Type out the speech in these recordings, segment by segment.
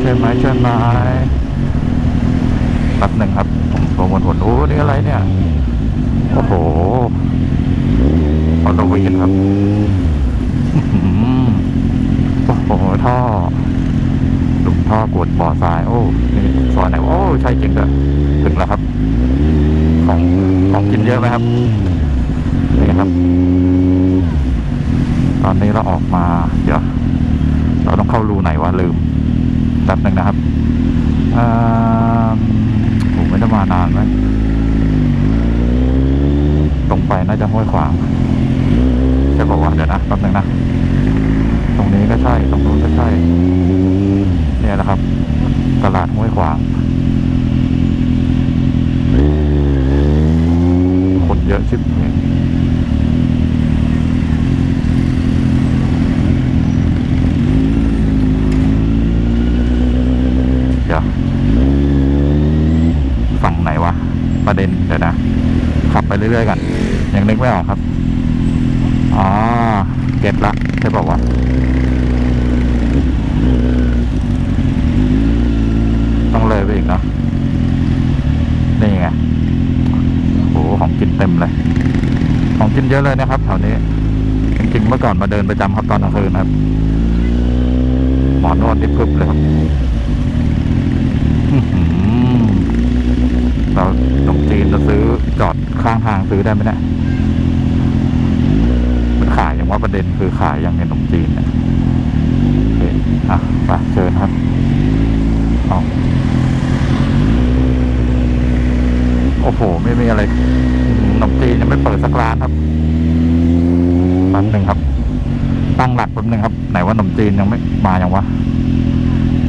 ใช่ไหมใช่ไหมแป๊บหนึ่งครับผมประมวลผลโอ้นี่อะไรเนี่ย โอ้โหออโตวีนครับอื้อหือโอ้โหท่อหลุมท่อกวดบ่อทราย โอ้นี่ซอยไหนโอ้ใช่จริงด้วยถึงแล้วครับ ของของกินเยอะไหมครับนี่ครับ ตอนนี้เราออกมา เดี๋ยวเราต้องเข้ารูไหนวะลืม แป๊บหนึ่งนะครับอ่าผมไม่ได้มานานไหมตรงไปน่าจะห้วยขวางจะบอกว่าเดี๋ยวนะแป๊บหนึ่งนะตรงนี้ก็ใช่ตรงนู้นก็ใช่เนี่ยนะครับ ตลาดห้วยขวางคนเยอะชิบเลยเดี๋ยวฝั่งไหนวะ ประเด็นเดี๋ยวนะ ขับไปเรื่อยๆกัน ยังนึกไม่ออกครับ อ๋อ เก็ตละใช่บอกว่าวะต้องเลยไปอีกเนาะนี่ไง โอ้โหของ กินเต็มเลย ของกินเยอะเลยนะครับแถวนี้จริงๆเมื่อก่อนมาเดินประจำครับตอนกลางคืนครับ หมอนวดนิบกึบเลยครับอื้อหือเราขนมจีนจะซื้อจอดข้างทางซื้อได้ไหมเนี่ยมันขายอย่างว่าประเด็นคือขายอย่างในขนมจีนเนี่ยโอเคอะไปเชิญครับโอ้โห ไม่มีอะไร ขนมจีนยังไม่เปิดสักร้านครับแป๊บหนึ่งครับ ตั้งหลักแป๊บหนึงครับ ไหนว่าขนมจีนยังไม่มาอยังวะ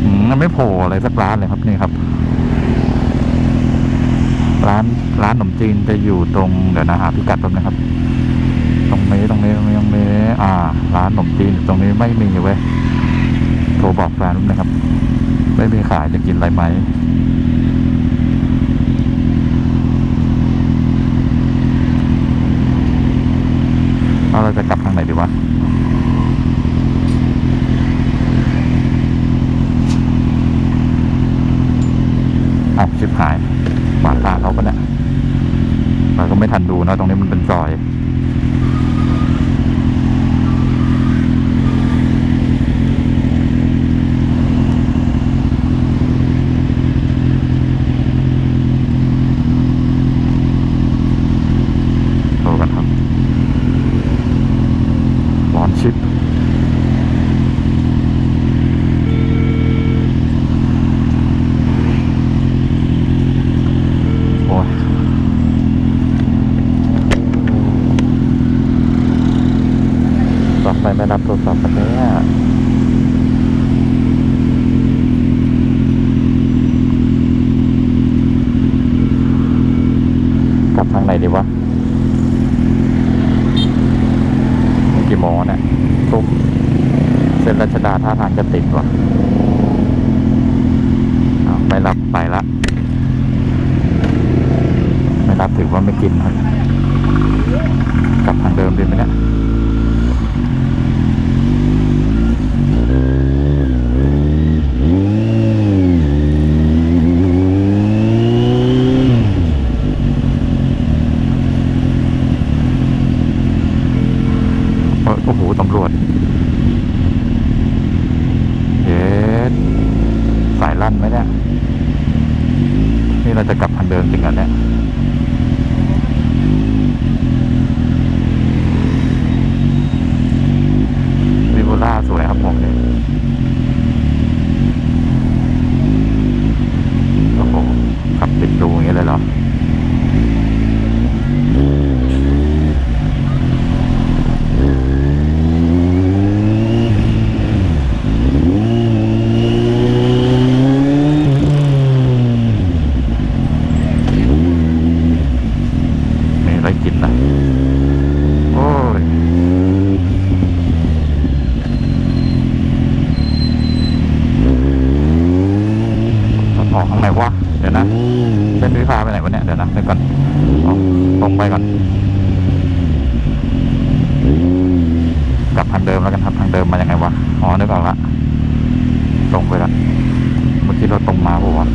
อืมยังไม่โผล่อะไรสักร้านเลยครับนี่ครับ ร้านร้านขนมจีนจะอยู่ตรงเดี๋ยวนะหาพิกัดแป๊บนึงครับ ตรงนี้ตรงนี้ตรงนี้ตรงนี้อ่า ร้านขนมจีนตรงนี้ไม่มีเว้ยโทรบอกแฟนนึงครับ ไม่มีขายจะกินอะไรไหมเอาเราจะกลับทางไหนดีวะ เอาชิบหายหมาตาเขาปะเนี่ยเราก็ไม่ทันดูนะ ตรงนี้มันเป็นซอย โทรกันครับบอนชิป โอ้ยต่อ ไปไม่รับโทรศัพท์กันเนี่ยกลับทางไหนดีวะกี่โมงเนี่ยทุ่มเส้นรัชดาท่าทางจะติดว่ะไม่รับไปละ ไม่รับถือว่าไม่กินครับกลับทางเดิมดีไหมเนี่ยเอ้ยโอ้โห ตำรวจ เย็ดสายลั่นไหมเนี่ย นี่เรา จะกลับทางเดิมจริงเหรอเนี่ย วิโบล่าสวยครับผมเนี่ยโอ้โหขับติดดูอย่างเงี้ยเลยเหรอ มีอะไรกินนะ โอ้ย ออกทางไหนวะ เดี๋ยวนะ เส้นวิภาไปไหนวะเนี่ย เดี๋ยวนะเดี๋ยวก่อนเอาตรงไปก่อน กลับทางเดิมแล้วกันครับทางเดิมายังไงวะ อ๋อนึกออกละตรงไปก่อนเราตรงมาปะวะ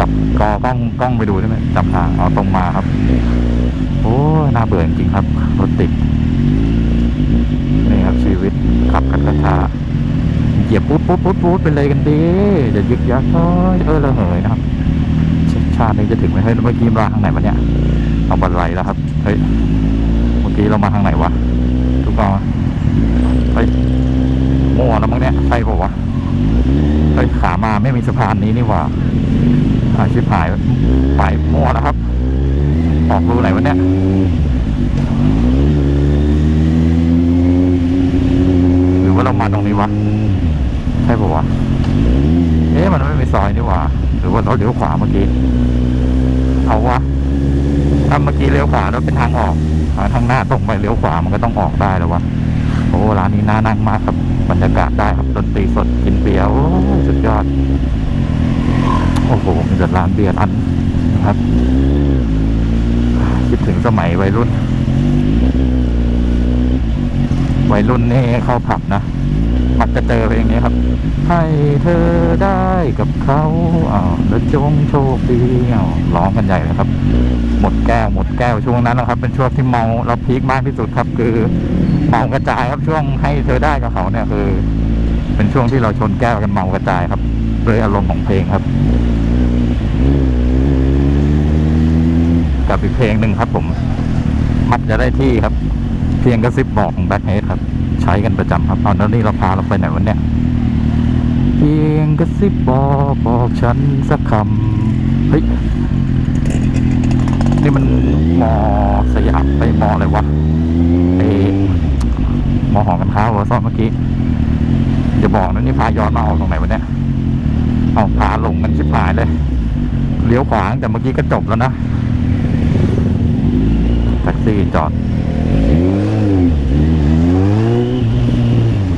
กับกอกล้องกล้องไปดูได้ไหมจับทางเอาตรงมาครับ โอ้น่าเบื่อจริงครับรถติดนี่ครับชีวิตขับกันกระชาเหยียบปุ๊บปุ๊บปุ๊บปุ๊บเป็นเลยกันดีอย่ายึกยักเอ้ยเออระเหยนะครับชาตินี้จะถึงไหมเฮ้ยเมื่อกี้มาทางไหนวะเนี่ยเอาบันไลแล้วครับเฮ้ยเมื่อกี้เรามาทางไหนวะทุกคน เฮ้ยมั่วแล้วมั้งเนี่ยใช่ปะวะเฮ้ยขามาไม่มีสะพานนี้นี่หว่าอาชิบหายไปมั่วแล้วครับ ออกรูไหนวะเนี่ยหรือว่าเรามาตรงนี้วะใช่ปะวะเอ๊ะมันไม่มีซอยนี่หว่า หรือว่าเราเลี้ยวขวาเมื่อกี้เอาวะถ้าเมื่อกี้เลี้ยวขวาแล้วเป็นทางออกทางหน้าตรงไปเลี้ยวขวามันก็ต้องออกได้แล้ววะ โอ้ร้านนี้น่านั่งมากครับบรรยากาศได้ครับดนตรีสดกินเบียร์โอ้สุดยอด โอ้โหมีแต่ร้านเบียร์อันนะครับ คิดถึงสมัยวัยรุ่น วัยรุ่นนี่เข้าผับนะมักจะเจอเพลงนี้ครับ ให้เธอได้กับเขาอ้าวแล้วจงโชคดีอ้าวร้องกันใหญ่เลยครับ หมดแก้วหมดแก้วช่วงนั้นนะครับ เป็นช่วงที่เมาเราพีคมากที่สุดครับ คือากระจายครับช่วงให้เธอได้กับเขาเนี่ยคือ เป็นช่วงที่เราชนแก้วกันเมากระจายครับด้วยอารมณ์ของเพลงครับ กับอีกเพลงหนึ่งครับ ผม มักจะได้ที่ครับ เพียงกระซิบบอกของแบ็คเฮดครับ ใช้กันประจำครับเอาแล้วนี่เราพาเราไปไหนวันเนี้ยเพียงกระซิบบอกบอกฉันสักคำเฮ้ยนี่มันมอสยามไปมออะไรวะ มอหอกันค้าหัวซ่อนเมื่อกี้อย่าบอกนะนี่พาย้อนมาออกตรงไหนวะเนี่ยเอาพาหลงกันชิบหายเลย เลี้ยวขวางแต่เมื่อกี้ก็จบแล้วนะแท็กซี่จอด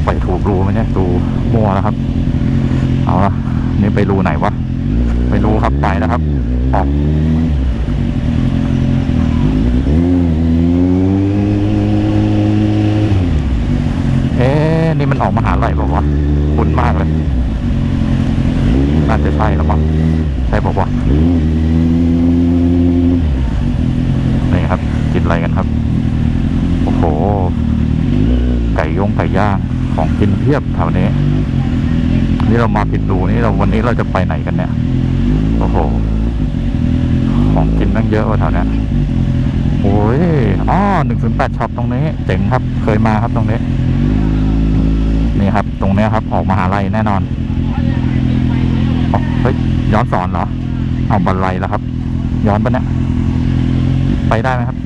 ไปถูกรูไหมเนี่ยรูมั่วแล้วครับ เอาละนี่ไปรูไหนวะ ไปรูครับไปแล้วครับออก เอ๊ะนี่ มันออกมาหาลัยบอกว่าคุ้นมากเลยน่าจะใช่แล้วมั้งใช่บอกว่านี่ครับ กินอะไรกันครับ โอ้โห ไก่ย่งไก่ย่างของกินเพียบแถวนี้ นี่เรามาผิดดูนี่เราวันนี้เราจะไปไหนกันเนี่ย โอ้โห ของกินตั้งเยอะว่าแถวเนี้ยโอ้ยอ๋อหนึ่งศูนย์แปดช็อปตรงนี้ เจ๋งครับ เคยมาครับตรงนี้ ตรงเนี้ยครับ ออกมหาลัยแน่นอนอ๋อเฮ้ยย้อนสอนเหรอ เอาบันไลแล้วครับ ย้อนปะเนี่ยไปได้ไหมครับ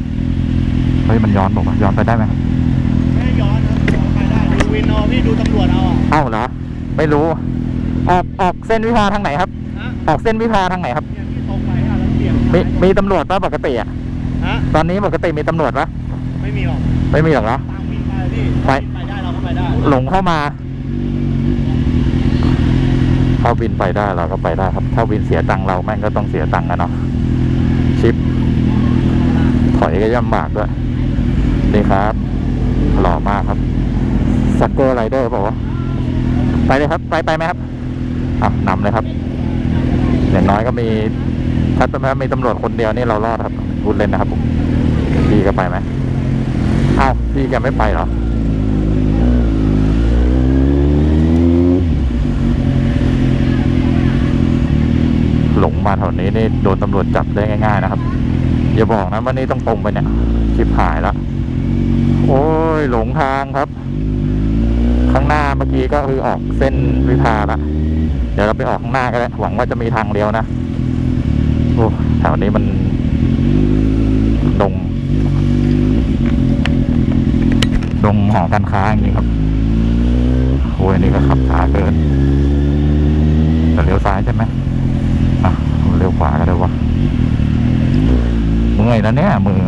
เฮ้ยมันย้อนบอกว่าย้อนไปได้ไหมไม่ได้ย้อนนะย้อนไปได้ดูวินเอาพี่ดูตำรวจเอาอะเอ้าเหรอไม่รู้ ออกออกเส้นวิภาทางไหนครับฮะออกเส้นวิภาทางไหนครับเนี่ยพี่ตรงไปอะแล้วเบี่ยงมีซ้ายมีตำรวจป่ะปกติอะฮะตอนนี้ปกติมีตำรวจป่ะไม่มีหรอกไม่มีหรอกเหรอตามวินไปพี่ไปไปได้เราก็ไปได้หลงเข้ามา ถ้าวินไปได้เราก็ไปได้ครับ ถ้าวินเสียตังค์เราแม่งก็ต้องเสียตังค์กันเนาะชิป ถอยก็ย่ำบากด้วยนี่ครับ หล่อมากครับสักเกอร์ไรเดอร์บอกว่าไปเลยครับ ไปไปไหมครับอะนำเลยครับอย่างน้อยก็มี ถ้ามีตำรวจคนเดียวนี่เรารอดครับพูดเล่นนะครับพี่ก็ไปไหมอ้าวพี่แกไม่ไปเหรอ หลงมาแถวนี้นี่โดนตำรวจจับได้ง่าย ๆ นะครับ อย่าบอกนะว่านี่ต้องตรงไปเนี่ยชิบหายแล้วโอ้ยหลงทางครับ ข้างหน้าเมื่อกี้ก็คือออกเส้นวิภาละเดี๋ยวเราไปออกข้างหน้าก็ได้หวังว่าจะมีทางเลี้ยวนะโอ้แถวนี้มันดงดงหอการค้าจริงๆครับโอ้ยนี่ก็ขับช้าเกินแต่เลี้ยวซ้ายใช่ไหม อะเลี้ยวขวาก็ได้วะเมื่อยแล้วเนี่ยมือ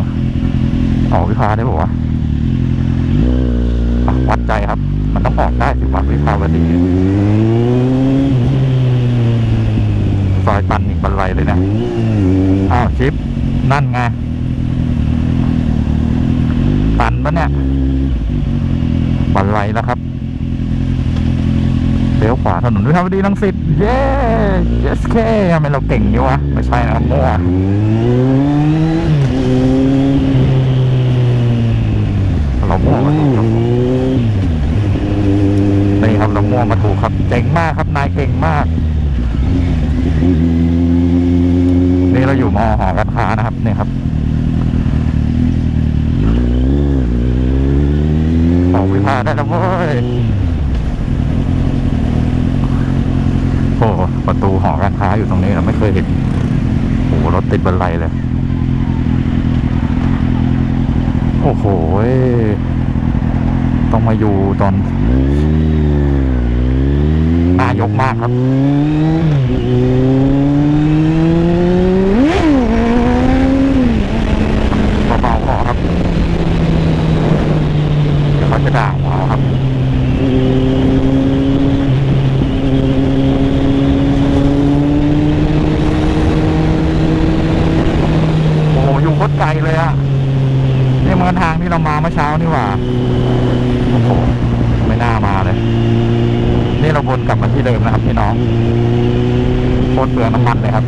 ออกวิภาได้ปะวะอะวัดใจครับ มันต้องออกได้สิวัดวิภาวดีซอยตันอีกบันไลเลยนะอ้าวชิปนั่นไงตันปะเนี่ยบันไลแล้วครับ เลี้ยวขวาถนนวิภาวดีรังสิตเย้ yes k ทำไมเราเก่งอยู่วะ ไม่ใช่นะครับมั่วเรามั่วมาถูกครับนี่ครับเรามั่วมาถูกครับเจ๋งมากครับนายเก่งมาก นี่เราอยู่มอหอการค้านะครับนี่ครับออกวิภาได้แล้วเว้ย โอ้ประตูหอการค้าอยู่ตรงนี้เราไม่เคยเห็นโอ้รถติดบันไลเลย โอ้โหต้องมาอยู่ตอนนายกมากครับาๆพอครับ เดี๋ยวเขาจะด่าหัวเราครับ โอ้โหอยู่โคตรไกลเลยอะนี่มันทางที่เรามาเมื่อเช้านี่หว่า โอ้โห ไม่น่ามาเลย นี่เราวนกลับมาที่เดิม นะครับพี่น้องโคตรเปลืองน้ำมันเลยครับ